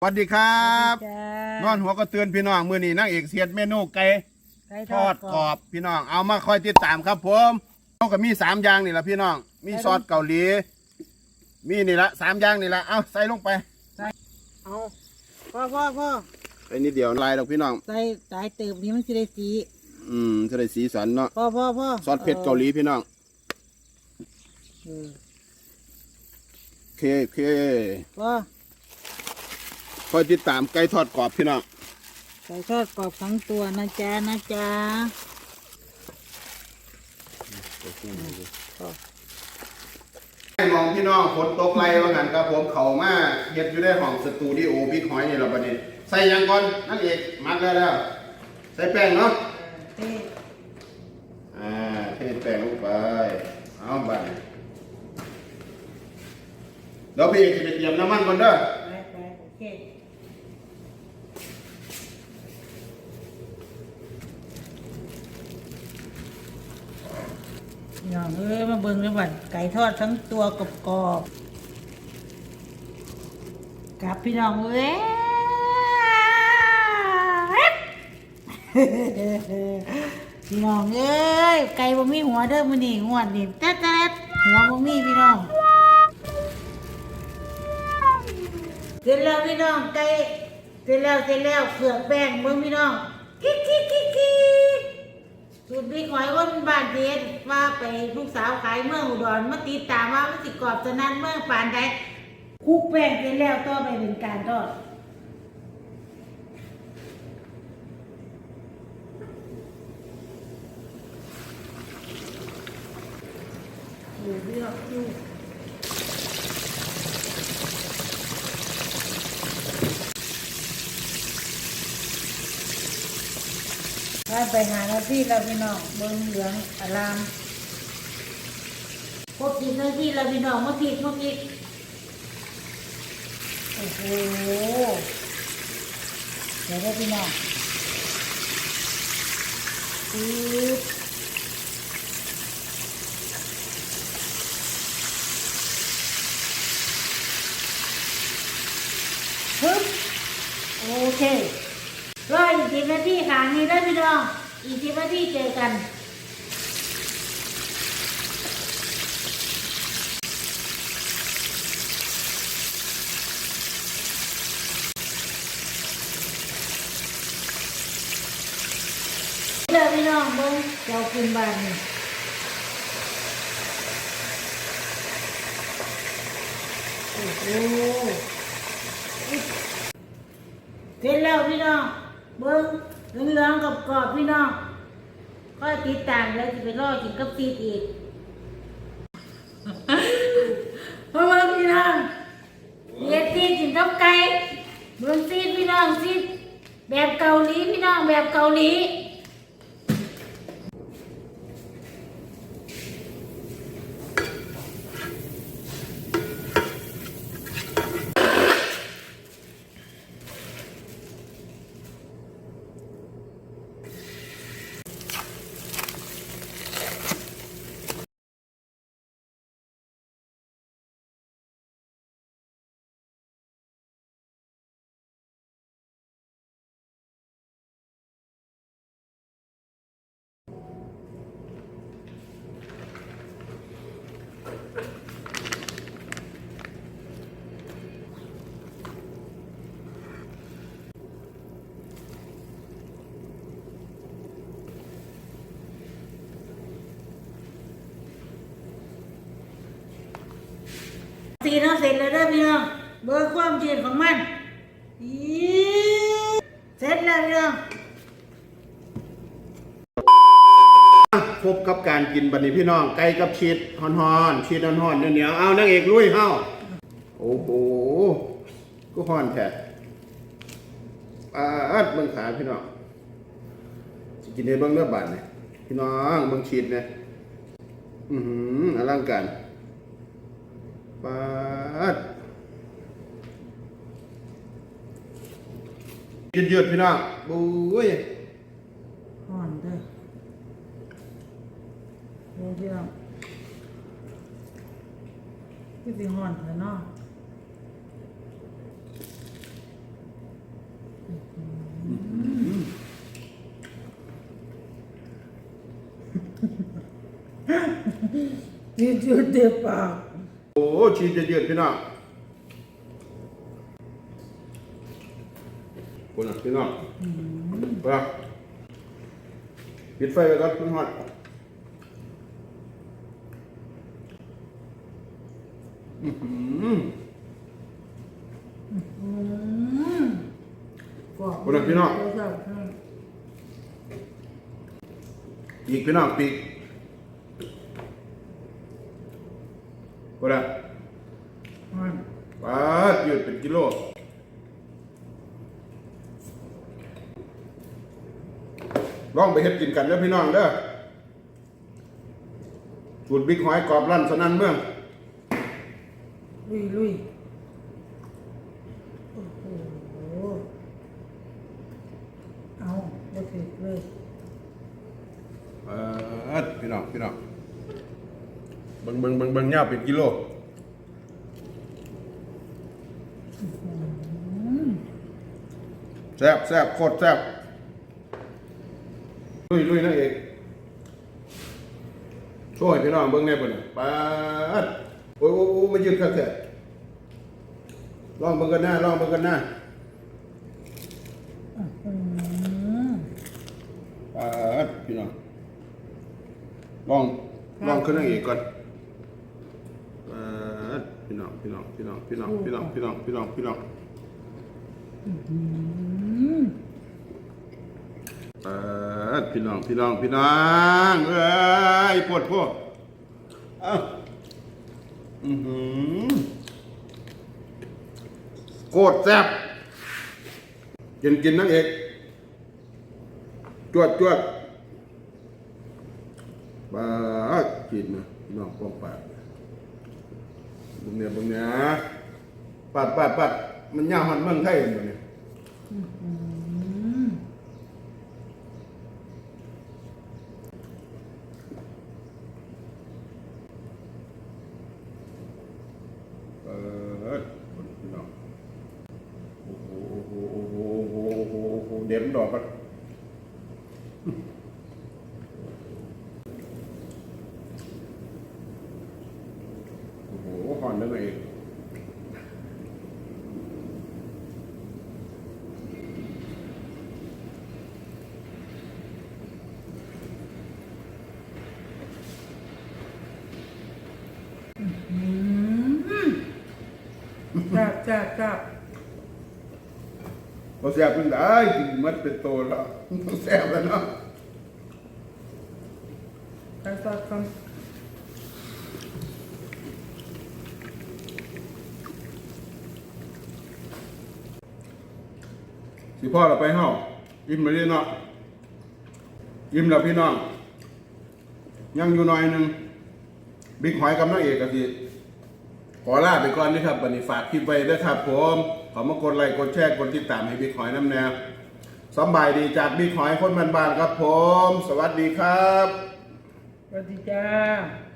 สวัสดีครับ จ้านอนหัวก็เตือนพี่น้องมื้อนี้นางเอกเสียดเมนูไก่ไก่ทอดกรอบพี่น้องเอามาคอยติดตามครับผมเขาก็มีสามอย่างนี่ละพี่น้อง มีซอสเกาหลี มีนี่ละสามอย่างนี่ละเอาใส่ลงไปเอาพ่อพ่อพ่อใส่นิดเดียวลายดอกพี่น้อง ใส่สายเติมนี้มันจะได้สีอืมจะได้สีสันเนาะพ่อพ่อพ่อซอสเผ็ดเกาหลีพี่น้องเออโอเคโอเคพ่อ คอยติดตามไก่ทอดกรอบพี่น้องใส่ทอดกรอบทั้งตัวนะจ๊ะนะจ๊ะให้มองพี่น้องฝนตกไรว่างั้นครับผมเขามาเฮ็ดอยู่ได้ห้องสตูดิโอบิ๊กหอยนี่เราบัดนี้ใส่หยังก่อนนางเอกมักแล้วแล้ว ใส่แป้งเนาะเต้อ่าเทแป้งลงไปเอาไปเดี๋ยวพี่เอกจะไปเตรียมน้ำมันก่อนเด้อไปไปโอ น้องเอ้ยมาเบิ่งเลยว่าไก่ทอดทั้งตัวกรอบกรอบๆกับพี่น้องเอ้ยพี่น้องเอ้ยไก่บ่มีหัวเด้อมื้อนี้งวดนี่แต๊ดๆหัวบ่มีพี่น้องเสร็จแล้วพี่น้องไก่เสร็จแล้วเสร็จแล้วเผือกแป้งเบิ่งพี่น้อง สูตรพี่หอยคนบ้านเด็ดว่าไปลูกสาวขายเมืองอุดรมาติดตามว่ามันสิกรอบสนั่นเมืองปานใดคุกแป้งเสร็จแล้วต่อไปเป็นการทอดอยู่เลือกลูก ถ้าไปหาหน้าที่เราพี่น้องเบิ้งเหลืองอารามพบกินหน้าที่เราพี่น้องมาผิดมาผิดโอ้โหเดี๋ยวได้พี่น้องปึ๊บฮึบโอเค รออีกสิบนาทีขางนี้ได้พี่น้อง อีกสิบนาทีเจอกันเด้อพี่น้องเบิ้งเจ้าคุณบ้านนี่โอ้โหเสร็จแล้วพี่น้อง เบิ้งเหลืองๆกับกรอบพี่น้องก็ติดตามแล้วจะไปรอกินกับซีดอีกเพราะว่าพี่น้องเย็ดซีดกินกับไก่เบิ้งซีดพี่น้องซีดแบบเกาหลีพี่น้องแบบเกาหลี ร็จแล้วเด้พี่น้องเบอร์ความยืดของมันเสร็จแล้วพี่น้องพบกับการกินบัดนี้พี่น้องไก่กับชีสฮอนๆชีสฮอนๆเหนียวเอานางเอกลุยเฮาโอ้โหก็ฮอนแท้ปาดเบิ่งขาพี่น้องสิกินให้เบิ่งเนื้อบาดนี่ยพี่น้องเบิ่งชีสเนี่ยอือหืออลังการ ปาดยืดๆพี่น้องบุ้ยห่อนเด้อโอ้พี่น้องคือสิห่อนเถอะเนาะยืดยืดเด้อปาก อ้ชีสจะยืดพี่น้องคนน่ะพี่น้องไปละปิดไฟไปก่อนมันฮอดอื้อหืออืมกรอบคนน่ะพี่น้องครับอีกพี่น้องปีก คนน่ะอืมปาดยืดเป็นกิโลลองไปเฮ็ดกินกันเด้อพี่น้องเด้อสูตรบิ๊กหอยกรอบลั่นสนั่นเมือง ลุยลุยโอ้โห เอาบ่ถึกเลย เออพี่น้องพี่น้องเบิ่งเบิ่งเบิ่งเบิ่งยาเป็นกิโลแซ่บแซ่บโคตรแซ่บลุยลุยนั่นเองช่วยพี่น้องเบิ่งแน่เพิ่นปาดโอ้ยโอ้ยโอ้ยมายืนคักแท้ลองเบิ่งกันหน้าลองเบิ่งกันหน้าปาดพี่น้องลองลองขึ้นนั่งเอกก่อน พี่น้องพี่น้องพี่น้องพี่น้องพี่น้องพี่น้องพี่น้องพี่น้องอืมปาดพี่น้องพี่น้องพี่น้องเอ้ยปวดพวกเอ้าอือหือโคตรแซ่บกินกินนั่งเอกจวดจวดปาดกินนะพี่น้องป้องปาก บุญเนี่ยบุญเนี่ยปัดปัดปัดมันยาวหันเมืองไทยอยู่เนี่ยเดี๋นดอกกัน โหหอนได้ไหมเองอืมจับจับจับเราแซ่บเป็นได้กินมันเป็นโตแล้วแซ่บแล้วเนาะจับจับจับ สิพ่อเราไปเฮาอิ่มมาดีเนาะอิ่มแล้วพี่น้อง ยังอยู่หน่อยหนึงบิ๊กหอยกับนางเอกก็สิขอลาไปก่อนนะครับวันนี้ฝากคลิปไว้ด้วยครับผมขอมากดไลค์กดแชร์กดติดตามให้บิ๊กหอยน้ำแนวสบายดีจากบิ๊กหอยคนบ้านๆครับผม สวัสดีครับ สวัสดีจ้า